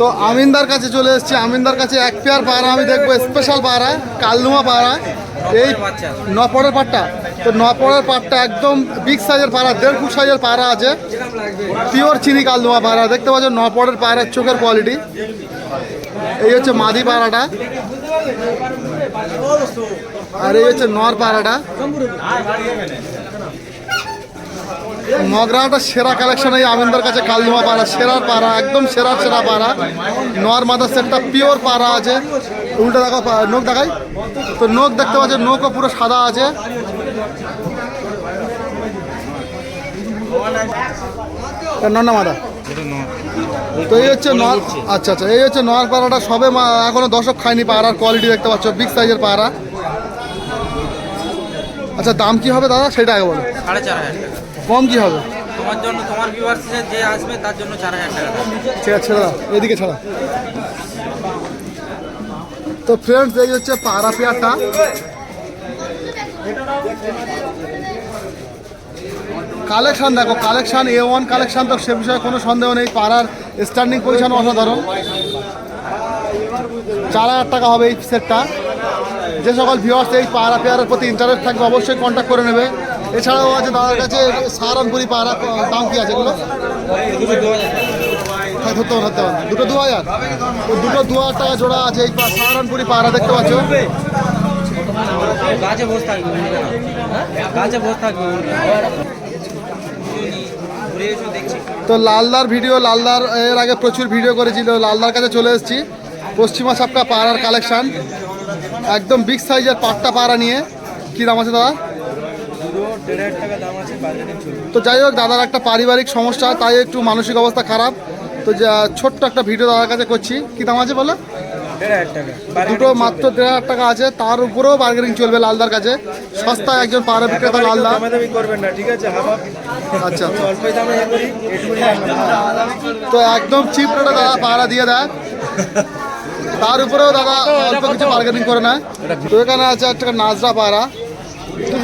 তো আমিনদার কাছে চলে এসেছি। আমিনদার কাছে এক পেয়ার পাড়া, আমি দেখব স্পেশাল পাড়া কালনুমা পাড়া। এই নপরের পাটটা তো নপরের পাটটা একদম বিগ সাইজের পাড়া, দেড় ফুট সাইজের পাড়া আছে। পিওর চিনি কালনুমা পাড়া। দেখতে পাচ্ছ, নপরের পাড়ার চোখের কোয়ালিটি এই হচ্ছে মাদি পাড়াটা। আর এই হচ্ছে নর পাড়াটা। মগরাটা সেরা কালেকশন এই আমিনদার কাছে কালনুমা পাড়া, সেরার পাড়া, একদম সেরা সেরা পাড়া। নোয়ার মাদার সেটটা পিওর পাড়া আছে। উল্টো দেখো নখ দেখাই। তো নখ দেখতে পাচ্ছ, নখও পুরো সাদা আছে। নন্না মাদা? তো এই হচ্ছে নর আচ্ছা আচ্ছা এই হচ্ছে নর পাড়াটা সবে এখনও দশক খায়নি পাড়ার কোয়ালিটি দেখতে পাচ্ছ বিগ সাইজের পাড়া। আচ্ছা দাম কি হবে দাদা? সেটা আগে বলো। সাড়ে চার হাজার টাকা। কম কি হবে? তোমার জন্য তোমার ভিউয়ার্সে যে আসবে তার জন্য চার হাজার টাকা ঠিক আছে এদিকে ছাড়া। তো ফ্রেন্ডস এই হচ্ছে পাড়া পেয়ারটা। কালেকশন দেখো কালেকশন এ ওয়ান কালেকশন তো সে বিষয়ে কোনো সন্দেহ নেই। পাড়ার স্ট্যান্ডিং পজিশন অসাধারণ। চার হাজার টাকা হবে এই সেটটা যে সকল ভিউয়ার্স এই পাড়া পেয়ারের প্রতি ইন্টারেস্ট থাকবে অবশ্যই কন্ট্যাক্ট করে নেবে। এছাড়াও আছে দাদার কাছে সাহারানপুরি পাড়া দাম কি আছে এগুলো। হ্যাঁ ধরতে দুটো দু হাজার তো দুটো দু হাজার টাকা জোড়া আছে এই সাহারানপুরি পাড়া দেখতে পাচ্ছ? গাছে বসে থাকবে গাছে বসে থাকবে উঠবে না। ঘুরে এসো দেখছি। তো লালদার ভিডিও লালদার এর আগে প্রচুর ভিডিও করেছিল লালদার কাছে চলে এসেছি। পশ্চিমা সাপটা পাড়ার কালেকশন। একদম বিগ সাইজের পাট্টা পাড়া নিয়ে। কী দাম আছে দাদা? দেড় হাজার টাকা দাম আছে বাজারে চলবে তো যাই হোক দাদার একটা পারিবারিক সমস্যা তাই একটু মানসিক অবস্থা খারাপ। তো যা- ছোট্ট একটা ভিডিও দাদার কাছে করছি। কী দাম আছে বলো? দুটো মাত্র দেড় হাজার টাকা আছে। তার উপরেও বার্গেনিং চলবে লালদার কাছে। সস্তায় একজন পাড়া বিক্রেতা লালদা। করবেন না ঠিক আছে আচ্ছা। তো একদম চিপ রেটে দাদা পাড়া দিয়ে দেয়। তার উপরেও দাদা অল্প কিছু বার্গেনিং করে নেয়। তো এখানে আছে একটা নাজরা পাড়া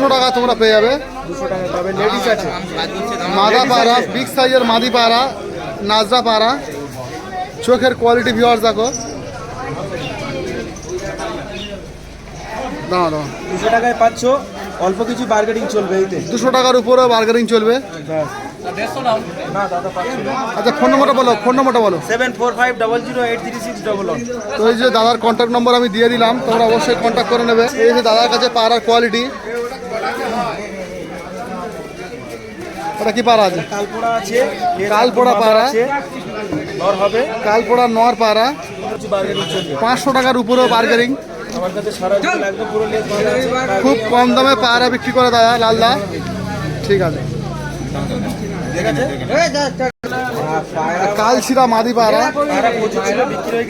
দুশো টাকা তোমরা পেয়ে যাবে। দুশো টাকা পাবে লেডিস আছে। মাদা পাড়া বিগ সাইজের মাদি পাড়া নাজরা পাড়া চোখের কোয়ালিটি ভিউয়ার্স দেখো। দাঁড়া দাঁড়া দুশো টাকায় পাচ্ছ। অল্প কিছু বার্গেটিং চলবে এইতে দুশো টাকার উপরেও বার্গেনিং চলবে। আচ্ছা ফোন নম্বরটা বলো ফোন নম্বরটা বলো। Seven four five double zero eight three six double one তো এই যে দাদার কন্ট্যাক্ট নম্বর আমি দিয়ে দিলাম তোমরা অবশ্যই কন্ট্যাক্ট করে নেবে। এই যে দাদার কাছে পাড়ার কোয়ালিটি ওটা কি পাড়া আছে? কালপোড়া আছে কালপোড়া পাড়া। নর হবে। কালপোড়া নর পাড়া। পাঁচশো টাকার উপরেও আছে। খুব কম দামে পাড়া বিক্রি করে দাদা লালদা। ঠিক আছে। ঠিক আছে কালশিরা মাদি পাড়া। পায়রা হয়ে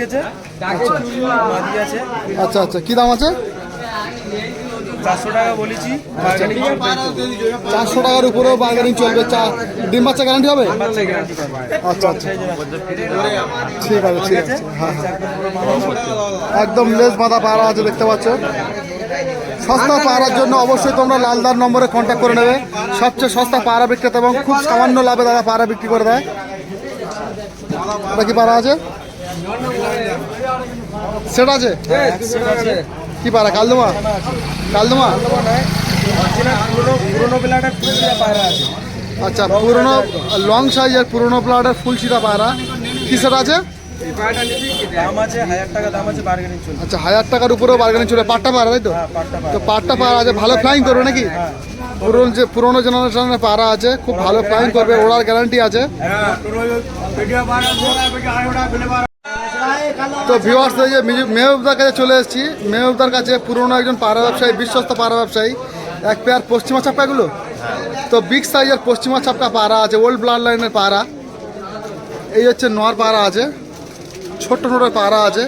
আচ্ছা আচ্ছা। কি দাম আছে? চারশো টাকা বলেছি। চারশো টাকার উপরেও বার্গেনিং চলবে। চা ডিম বাচ্চা গ্যারান্টি হবে? আচ্ছা আচ্ছা। ঠিক আছে ঠিক আছে। হ্যাঁ হ্যাঁ। একদম লেস বাঁধা পাড়া আছে দেখতে পাচ্ছ। সস্তা পাড়ার জন্য অবশ্যই তোমরা লালদার নম্বরে কন্ট্যাক্ট করে নেবে। সবচেয়ে সস্তা পাড়া বিক্রেতা এবং খুব সামান্য লাভে দাদা পাড়া বিক্রি করে দেয়। ওটা কি পাড়া আছে? সেটা আছে। কি পাড়া? কালদমা? কালদমা? পায়রা আচ্ছা পুরনো লং সাইজের পুরনো প্লাটের ফুলশিরা পাড়া। কি সেটা আছে? আচ্ছা হাজার টাকার উপরেও বার্গেনিং চলে। পাট্টা পাড়া, তাই তো? তো পাটটা পাড়া আছে, ভালো ফ্লাইং করবে নাকি? পুরনো যে, পুরনো জেনারেশনের পাড়া আছে, খুব ভালো ফ্লাইং করবে, ওড়ার গ্যারান্টি আছে। তো ভিওয়ার্স যে মেহবুবদার কাছে চলে এসেছি। মেহবুবদার কাছে পুরনো একজন পাড়া ব্যবসায়ী, বিশ্বস্ত পাড়া ব্যবসায়ী। এক পেয়ার পশ্চিমা চাপকাগুলো তো বিগ সাইজের পশ্চিমা চাপকা পাড়া আছে ওল্ড ব্লাড লাইনের পাড়া। এই হচ্ছে নর পাড়া আছে, ছোট্ট ছোট পাড়া আছে।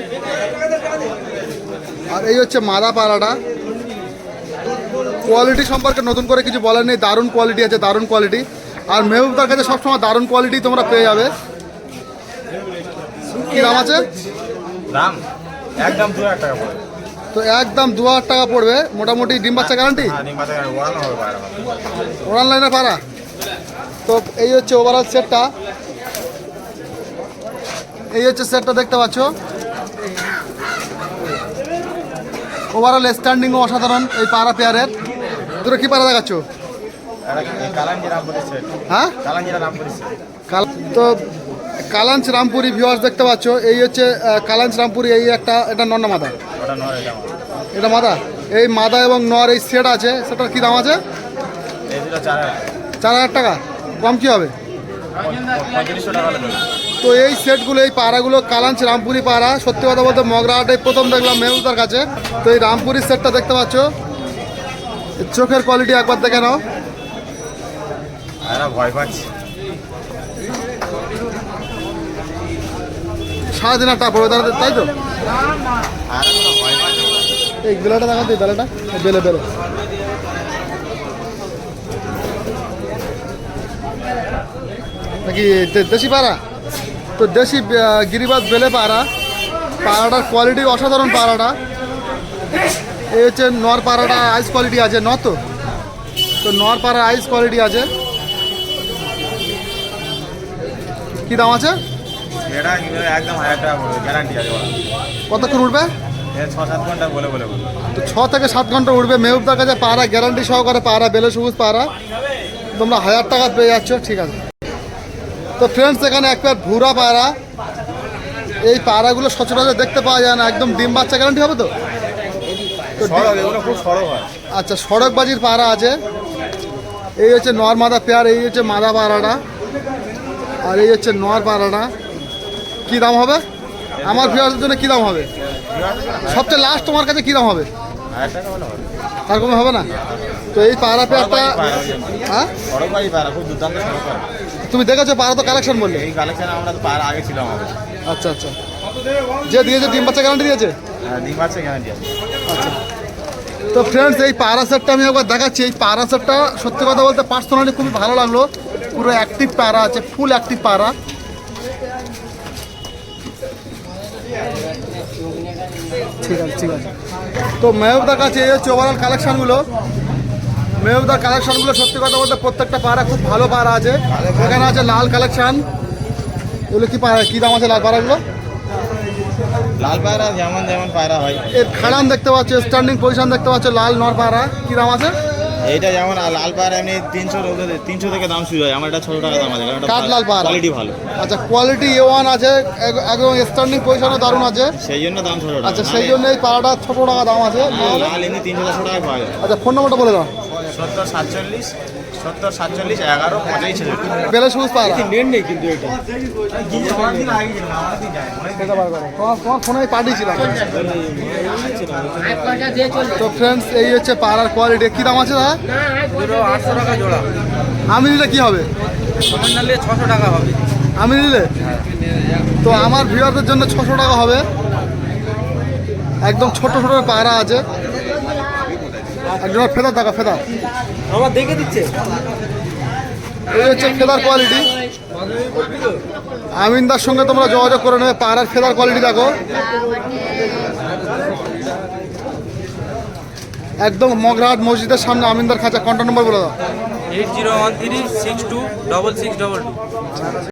আর এই হচ্ছে মাদা পাড়াটা। কোয়ালিটি সম্পর্কে নতুন করে কিছু বলার নেই, দারুণ কোয়ালিটি আছে, দারুণ কোয়ালিটি আর মেহবুবদার কাছে সবসময় দারুণ কোয়ালিটি তোমরা পেয়ে যাবে। কি দাম আছে? দাম? একদম দু হাজার টাকা পড়ে তো একদম দু হাজার টাকা পড়বে। মোটামুটি ডিম বাচ্চা গ্যারান্টি ওড়ানো লাইনের পাড়া। তো এই হচ্ছে ওভারঅল সেটটা এই হচ্ছে সেটটা দেখতে পাচ্ছ। ওভারঅল স্ট্যান্ডিংও অসাধারণ এই পাড়া পেয়ারের তোরা কি পাড়া দেখাচ্ছ? হ্যাঁ? তো কালাঞ্চ রামপুরি ভিউয়ার্স দেখতে পাচ্ছ। এই হচ্ছে কালাঞ্চ রামপুরি এই একটা এটা নন্না মাদা? এটা মাদা। এই মাদা এবং নর এই সেট আছে। সেটার কী দাম আছে? চার হাজার। টাকা। কম কি হবে। তো এই সেটগুলো এই পাড়াগুলো কালাঞ্চ রামপুরি পাড়া। সত্যি কথা বলতে মগরাহাটে প্রথম দেখলাম মেহুদার কাছে। তো এই রামপুরি সেটটা দেখতে পাচ্ছ। চোখের কোয়ালিটি একবার দেখে নাও। ভয় পাচ্ছে। সারাদিন একটা পড়বে তারা তাই তো? আর এই বেলাটা দেখা তো বেলাটা। বেলে বেলে। নাকি দেশি পাড়া? তো দেশি গিরিবাজ বেলে পাড়া। পাড়াটার কোয়ালিটি অসাধারণ পাড়াটা। এই হচ্ছে নর পাড়াটা আইস কোয়ালিটি আছে ন তো? তো নর পাড়া আইস কোয়ালিটি আছে। কি দাম আছে? এটা একদম হাজার টাকা পড়বে গ্যারান্টি আছে কতক্ষণ উঠবে? ছ সাত ঘণ্টা বলে বলে বলে। তো ছ থেকে সাত ঘণ্টা উঠবে। মেহুবদার কাছে পাড়া গ্যারান্টি সহকারে পাড়া বেলে সবুজ পাড়া। তোমরা হাজার টাকা পেয়ে যাচ্ছ ঠিক আছে। তো ফ্রেন্ডস এখানে এক প্যাট ভুরা পাড়া। এই পাড়াগুলো সচরাচর দেখতে পাওয়া যায় না একদম ডিম বাচ্চা গ্যারান্টি হবে তো? আচ্ছা সড়কবাজির পাড়া আছে। এই হচ্ছে নর মাদা পেয়ার এই হচ্ছে মাদা পাড়াটা। আর এই হচ্ছে নর পাড়াটা। কী দাম হবে? আমার পেয়ারের জন্য কী দাম হবে? সবচেয়ে লাস্ট তোমার কাছে কী দাম হবে? তার বলে হবে না? তো এই পাড়া পেয়ারটা হ্যাঁ? পায়রা পায়রা। তুমি দেখেছ পাড়া তো কালেকশন বললে? পায়রা আচ্ছা আচ্ছা। যে দিয়েছে, ডিম বাচ্চা গ্যারান্টি দিয়েছে? ডিম আচ্ছা। তো ফ্রেন্ডস এই পাড়া সেটটা আমি একবার দেখাচ্ছি। এই পাড়া সেটটা সত্যি কথা বলতে পার্সোনালি খুবই ভালো লাগল। পুরো অ্যাক্টিভ পাড়া আছে ফুল অ্যাক্টিভ পাড়া। ঠিক আছে ঠিক আছে। তো মেহবদার কাছে এই হচ্ছে ওভারঅল কালেকশানগুলো মেহবদার কালেকশানগুলো সত্যি কথা বলতে প্রত্যেকটা পাড়া খুব ভালো পাড়া আছে। এখানে আছে লাল কালেকশান এগুলো কি পাড়া? কী দাম আছে লাল পাড়াগুলো? লাল পায়রা যেমন যেমন পায়রা হয়। এর খাড়ান দেখতে পাচ্ছ স্ট্যান্ডিং পজিশন দেখতে পাচ্ছ লাল নর পায়রা কী দাম আছে? এইটা যেমন আর লাল পাহাড় এমনি তিনশো তিনশো থেকে দাম শুরু হয়। আমার এটা ছশো টাকা দাম আছে কারণ কাঠ লাল পাহাড়। কোয়ালিটি ভালো। আচ্ছা কোয়ালিটি এ ওয়ান আছে একদম স্ট্যান্ডিং পজিশনে দারুণ আছে। সেই জন্য দাম ছশো টাকা। আচ্ছা সেই জন্য এই পাড়াটা ছশো টাকা দাম আছে। লাল এমনি তিনশো চারশো টাকায় পাওয়া যায়। আচ্ছা ফোন নম্বরটা বলে দাও। সত্তর সাতচল্লিশ সত্তর সাতচল্লিশ এগারো ছেষট্টি বেলে সবুজ পাড়া নেট নেই কিন্তু এটা। তোমার ফোনে আমি পাঠিয়েছিলাম তো ফ্রেন্ডস এই হচ্ছে পাড়ার কোয়ালিটি কী দাম আছে দাদা? আটশো টাকা জোড়া। আমি নিলে কি হবে? ছশো টাকা হবে। আমি নিলে? তো আমার ভিউয়ারদের জন্য ছশো টাকা হবে। একদম ছোট ছোট পায়রা আছে। একজন ফেদার টাকা ফেদার। আমার দেখে দিচ্ছে। এই হচ্ছে ফেদার কোয়ালিটি আমিনদার সঙ্গে তোমরা যোগাযোগ করে নেবে পাড়ার ফেদার কোয়ালিটি দেখো। একদম মগরাহাট মসজিদের সামনে আমিনদার খাঁচা কন্ট্যাক্ট নম্বর বলে দাও। Eight zero one three six two double six double two.